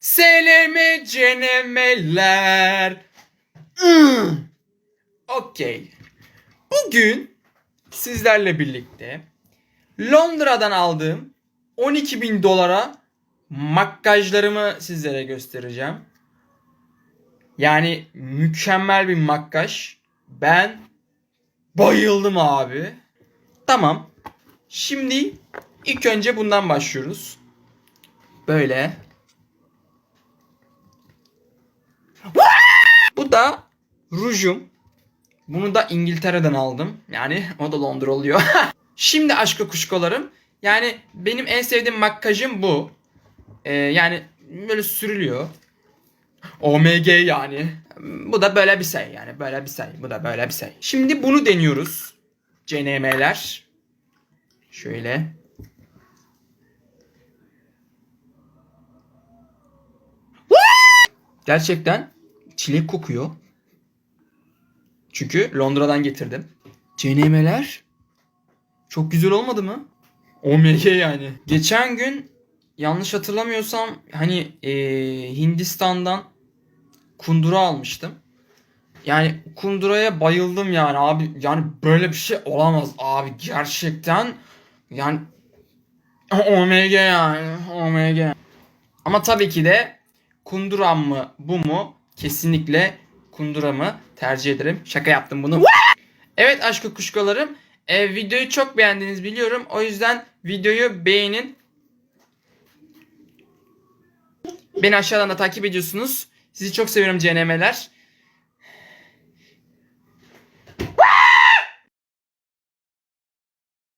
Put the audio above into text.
Seleme cenemeler. Iı. Okey. Bugün sizlerle birlikte Londra'dan aldığım 12 bin dolara makyajlarımı sizlere göstereceğim. Yani mükemmel bir makyaj. Ben bayıldım abi. Tamam. Şimdi ilk önce bundan başlıyoruz. Böyle. Bu da rujum. Bunu da İngiltere'den aldım. Yani o da Londra oluyor. Şimdi aşkı kuşkolarım. Yani benim en sevdiğim makyajım bu. Ee, yani böyle sürülüyor. OMG yani. Bu da böyle bir şey yani. Böyle bir şey. Bu da böyle bir şey. Şimdi bunu deniyoruz. CNM'ler. Şöyle. Gerçekten çilek kokuyor. Çünkü Londra'dan getirdim. CNM'ler çok güzel olmadı mı? OMG yani. Geçen gün yanlış hatırlamıyorsam hani eee, Hindistan'dan kundura almıştım. Yani kunduraya bayıldım yani abi. Yani böyle bir şey olamaz abi gerçekten. Yani OMG yani OMG. Ama tabii ki de kunduram mı bu mu? Kesinlikle kunduramı tercih ederim. Şaka yaptım bunu. Evet aşkı kuşkalarım. E, videoyu çok beğendiniz biliyorum. O yüzden videoyu beğenin. Beni aşağıdan da takip ediyorsunuz. Sizi çok seviyorum CNM'ler.